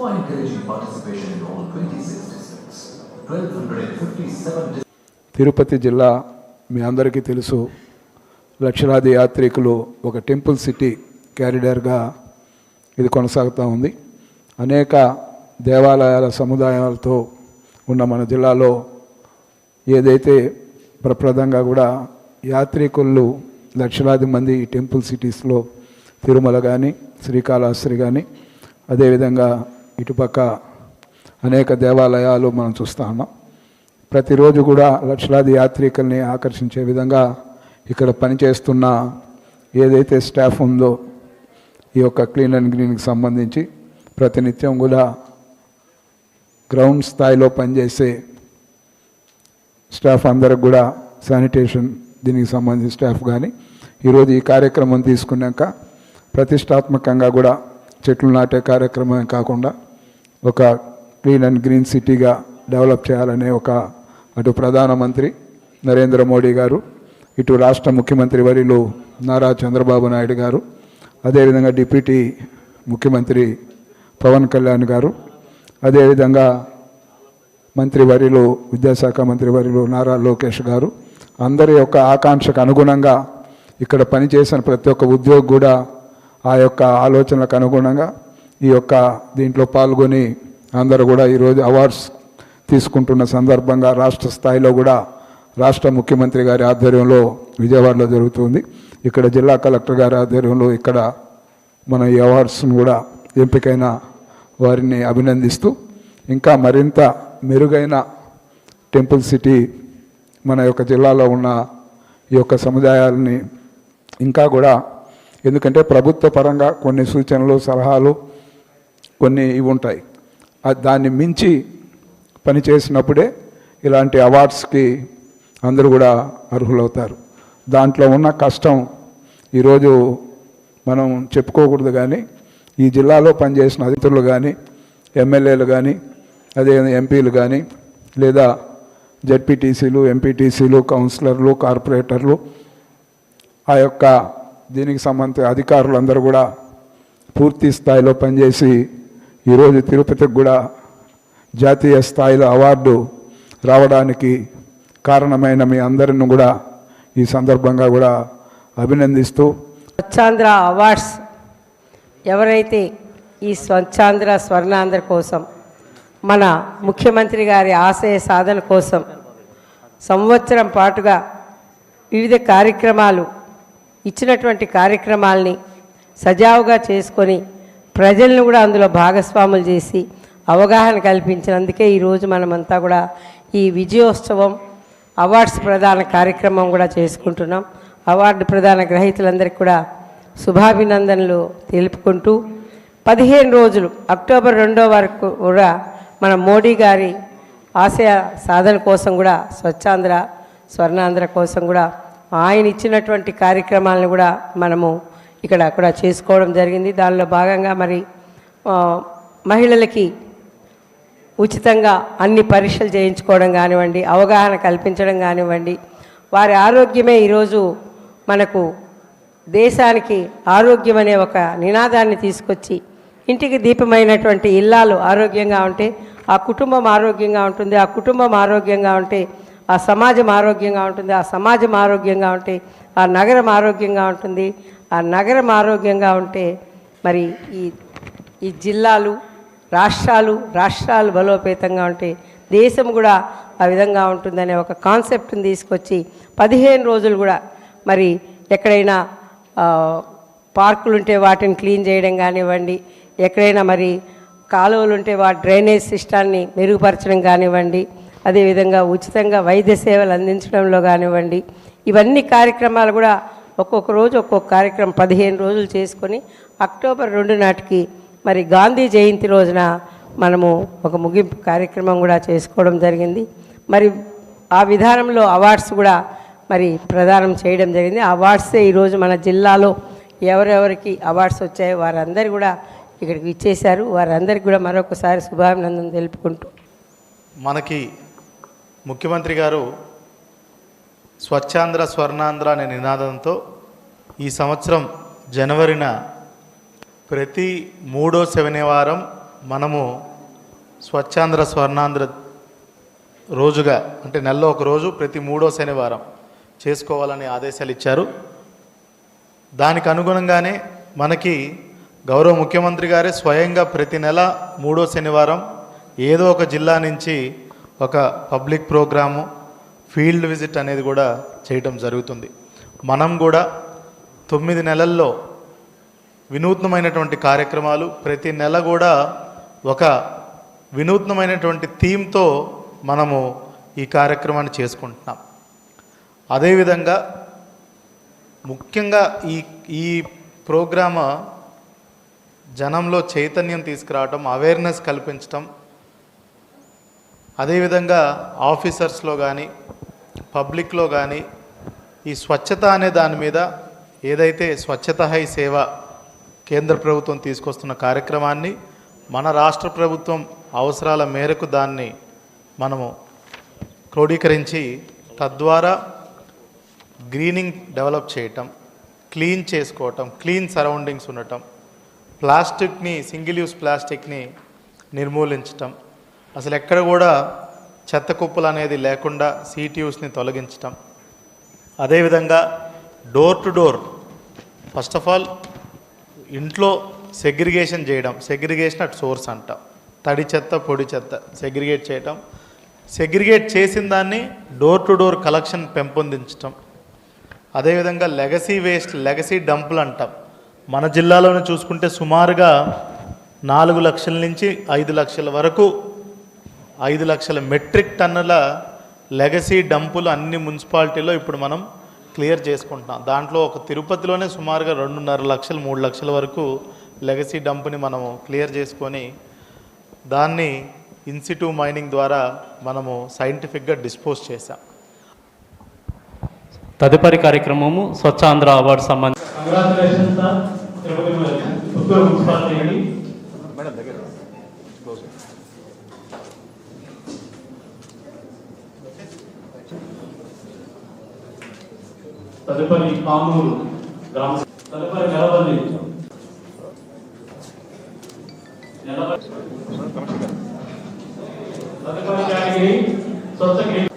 for encouraging participation in all 26 districts. 1257 districts. Tirupati జిల్లా మీ అందరికీ తెలుసు లక్షలాది యాత్రికులు ఒక టెంపుల్ సిటీ క్యారిడర్గా ఇది కొనసాగుతూ ఉంది అనేక దేవాలయాల సముదాయాలతో ఉన్న మన జిల్లాలో ఏదైతే ప్రప్రదంగా కూడా యాత్రికులు లక్షలాది మంది ఈ టెంపుల్ సిటీస్లో తిరుమల కానీ శ్రీకాళహస్తి కానీ అదేవిధంగా ఇటుపక్క అనేక దేవాలయాలు మనం చూస్తూ ఉన్నాం. ప్రతిరోజు కూడా లక్షలాది యాత్రికుల్ని ఆకర్షించే విధంగా ఇక్కడ పనిచేస్తున్న ఏదైతే స్టాఫ్ ఉందో ఈ యొక్క క్లీన్ అండ్ గ్రీన్కి సంబంధించి ప్రతినిత్యం కూడా గ్రౌండ్ స్థాయిలో పనిచేసే స్టాఫ్ అందరికి కూడా శానిటేషన్ దీనికి సంబంధించిన స్టాఫ్ కానీ ఈరోజు ఈ కార్యక్రమం తీసుకున్నాక ప్రతిష్టాత్మకంగా కూడా చెట్లు నాటే కార్యక్రమం కాకుండా ఒక క్లీన్ అండ్ గ్రీన్ సిటీగా డెవలప్ చేయాలనే ఒక అటు ప్రధానమంత్రి నరేంద్ర మోడీ గారు ఇటు రాష్ట్ర ముఖ్యమంత్రి వరిలు నారా చంద్రబాబు నాయుడు గారు అదేవిధంగా డిప్యూటీ ముఖ్యమంత్రి పవన్ కళ్యాణ్ గారు అదేవిధంగా మంత్రి వరిలో విద్యాశాఖ మంత్రి వరిలో నారా లోకేష్ గారు అందరి యొక్క ఆకాంక్షకు అనుగుణంగా ఇక్కడ పనిచేసిన ప్రతి ఒక్క ఉద్యోగి కూడా ఆ యొక్క ఆలోచనలకు అనుగుణంగా ఈ యొక్క దీంట్లో పాల్గొని అందరూ కూడా ఈరోజు అవార్డ్స్ తీసుకుంటున్న సందర్భంగా రాష్ట్ర స్థాయిలో కూడా రాష్ట్ర ముఖ్యమంత్రి గారి ఆధ్వర్యంలో విజయవాడలో జరుగుతుంది. ఇక్కడ జిల్లా కలెక్టర్ గారి ఆధ్వర్యంలో ఇక్కడ మన ఈ అవార్డ్స్ను కూడా ఎంపికైన వారిని అభినందిస్తూ ఇంకా మరింత మెరుగైన టెంపుల్ సిటీ మన యొక్క జిల్లాలో ఉన్న ఈ యొక్క సముదాయాలని ఇంకా కూడా ఎందుకంటే ప్రభుత్వ పరంగా కొన్ని సూచనలు సలహాలు కొన్ని ఇవి ఉంటాయి. దాన్ని మించి పని చేసినప్పుడే ఇలాంటి అవార్డ్స్కి అందరూ కూడా అర్హులవుతారు. దాంట్లో ఉన్న కష్టం ఈరోజు మనం చెప్పుకోకూడదు కానీ ఈ జిల్లాలో పనిచేసిన అధికారులు కానీ ఎమ్మెల్యేలు కానీ అదే ఎంపీలు కానీ లేదా జడ్పీటీసీలు ఎంపీటీసీలు కౌన్సిలర్లు కార్పొరేటర్లు ఆ యొక్క దీనికి సంబంధించిన అధికారులందరూ కూడా పూర్తి స్థాయిలో పనిచేసి ఈరోజు తిరుపతికి కూడా జాతీయ స్థాయిలో అవార్డు రావడానికి కారణమైన మీ అందరిని కూడా ఈ సందర్భంగా కూడా అభినందిస్తూ స్వచ్ఛాంధ్ర అవార్డ్స్ ఎవరైతే ఈ స్వచ్ఛాంధ్ర స్వర్ణాంధ్ర కోసం మన ముఖ్యమంత్రి గారి ఆశయ సాధన కోసం సంవత్సరం పాటుగా వివిధ కార్యక్రమాలు ఇచ్చినటువంటి కార్యక్రమాల్ని సజావుగా చేసుకొని ప్రజలను కూడా అందులో భాగస్వాములు చేసి అవగాహన కల్పించినందుకే ఈరోజు మనమంతా కూడా ఈ విజయోత్సవం అవార్డ్స్ ప్రదాన కార్యక్రమం కూడా చేసుకుంటున్నాం. అవార్డు ప్రదాన గ్రహీతలందరికీ కూడా శుభాభినందనలు తెలుపుకుంటూ పదిహేను రోజులు అక్టోబర్ రెండో వరకు కూడా మన మోడీ గారి ఆశయ సాధన కోసం కూడా స్వచ్ఛాంధ్ర స్వర్ణాంధ్ర కోసం కూడా ఆయన ఇచ్చినటువంటి కార్యక్రమాలను కూడా మనము ఇక్కడ కూడా చేసుకోవడం జరిగింది. దానిలో భాగంగా మరి మహిళలకి ఉచితంగా అన్ని పరీక్షలు చేయించుకోవడం కానివ్వండి అవగాహన కల్పించడం కానివ్వండి వారి ఆరోగ్యమే ఈరోజు మనకు దేశానికి ఆరోగ్యం అనే ఒక నినాదాన్ని తీసుకొచ్చి ఇంటికి దీపమైనటువంటి ఇల్లాలు ఆరోగ్యంగా ఉంటే ఆ కుటుంబం ఆరోగ్యంగా ఉంటుంది ఆ కుటుంబం ఆరోగ్యంగా ఉంటే ఆ సమాజం ఆరోగ్యంగా ఉంటుంది ఆ సమాజం ఆరోగ్యంగా ఉంటే ఆ నగరం ఆరోగ్యంగా ఉంటుంది ఆ నగరం ఆరోగ్యంగా ఉంటే మరి ఈ ఈ జిల్లాలు రాష్ట్రాలు రాష్ట్రాలు బలోపేతంగా ఉంటే దేశం కూడా ఆ విధంగా ఉంటుందనే ఒక కాన్సెప్ట్ని తీసుకొచ్చి పదిహేను రోజులు కూడా మరి ఎక్కడైనా పార్కులు ఉంటే వాటిని క్లీన్ చేయడం కానివ్వండి ఎక్కడైనా మరి కాలువలు ఉంటే వాటి డ్రైనేజ్ సిస్టాన్ని మెరుగుపరచడం కానివ్వండి అదేవిధంగా ఉచితంగా వైద్య సేవలు అందించడంలో కానివ్వండి ఇవన్నీ కార్యక్రమాలు కూడా ఒక్కొక్క రోజు ఒక్కొక్క కార్యక్రమం పదిహేను రోజులు చేసుకొని అక్టోబర్ రెండు నాటికి మరి గాంధీ జయంతి రోజున మనము ఒక ముగింపు కార్యక్రమం కూడా చేసుకోవడం జరిగింది. మరి ఆ విధానంలో అవార్డ్స్ కూడా మరి ప్రదానం చేయడం జరిగింది. అవార్డ్సే ఈరోజు మన జిల్లాలో ఎవరెవరికి అవార్డ్స్ వచ్చాయో వారందరూ కూడా ఇక్కడికి ఇచ్చేశారు. వారందరికీ కూడా మరొకసారి శుభాభినందన తెలుపుకుంటూ. మనకి ముఖ్యమంత్రి గారు స్వచ్ఛాంధ్ర స్వర్ణాంధ్ర అనే నినాదంతో ఈ సంవత్సరం జనవరిన ప్రతి మూడో శనివారం మనము స్వచ్ఛాంధ్ర స్వర్ణాంధ్ర రోజుగా అంటే నెలలో ఒక రోజు ప్రతి మూడో శనివారం చేసుకోవాలని ఆదేశాలు ఇచ్చారు. దానికి అనుగుణంగానే మనకి గౌరవ ముఖ్యమంత్రి గారే స్వయంగా ప్రతి నెల మూడో శనివారం ఏదో ఒక జిల్లా నుంచి ఒక పబ్లిక్ ప్రోగ్రాము ఫీల్డ్ విజిట్ అనేది కూడా చేయటం జరుగుతుంది. మనం కూడా తొమ్మిది నెలల్లో వినూత్నమైనటువంటి కార్యక్రమాలు ప్రతి నెల కూడా ఒక వినూత్నమైనటువంటి థీమ్తో మనము ఈ కార్యక్రమాన్ని చేసుకుంటున్నాం. అదేవిధంగా ముఖ్యంగా ఈ ఈ ప్రోగ్రామ్ జనంలో చైతన్యం తీసుకురావటం అవేర్నెస్ కల్పించటం అదేవిధంగా ఆఫీసర్స్లో కానీ పబ్లిక్లో కానీ ఈ స్వచ్ఛత అనే దాని మీద ఏదైతే స్వచ్ఛత హై సేవ కేంద్ర ప్రభుత్వం తీసుకొస్తున్న కార్యక్రమాన్ని మన రాష్ట్ర ప్రభుత్వం అవసరాల మేరకు దాన్ని మనము క్రోడీకరించి తద్వారా గ్రీనింగ్ డెవలప్ చేయటం క్లీన్ చేసుకోవటం క్లీన్ సరౌండింగ్స్ ఉండటం ప్లాస్టిక్ని సింగిల్ యూస్ ప్లాస్టిక్ని నిర్మూలించటం. అసలు ఎక్కడ కూడా చెత్త కుప్పలు అనేది లేకుండా సీటీయూస్ని తొలగించటం. అదేవిధంగా door to door first of all ఇంట్లో సెగ్రిగేషన్ చేయడం సెగ్రిగేషన్ అట్ సోర్స్ అంట. తడి చెత్త పొడి చెత్త సెగ్రిగేట్ చేయటం. సెగ్రిగేట్ చేసిన దాన్ని డోర్ టు డోర్ కలెక్షన్ పెంపొందించటం. అదేవిధంగా లెగసీ వేస్ట్ లెగసీ డంపులు అంటాం. మన జిల్లాలోనే చూసుకుంటే సుమారుగా నాలుగు లక్షల నుంచి ఐదు లక్షల వరకు ఐదు లక్షల మెట్రిక్ టన్నుల లెగసీ డంపులు అన్ని మున్సిపాలిటీలో ఇప్పుడు మనం క్లియర్ చేసుకుంటున్నాం. దాంట్లో ఒక తిరుపతిలోనే సుమారుగా రెండున్నర లక్షలు మూడు లక్షల వరకు లెగసీ డంప్ని మనము క్లియర్ చేసుకొని దాన్ని ఇన్సిట్యూ మైనింగ్ ద్వారా మనము సైంటిఫిక్గా డిస్పోజ్ చేసాం తదుపరి కార్యక్రమము స్వచ్ఛాంధ్ర అవార్డు సంబంధించి తదుపరి కామూరు గ్రామ తదుపరి నెలవల్లి. నెలవల్లి. తదుపరి కేటగిరీ స్వచ్ఛ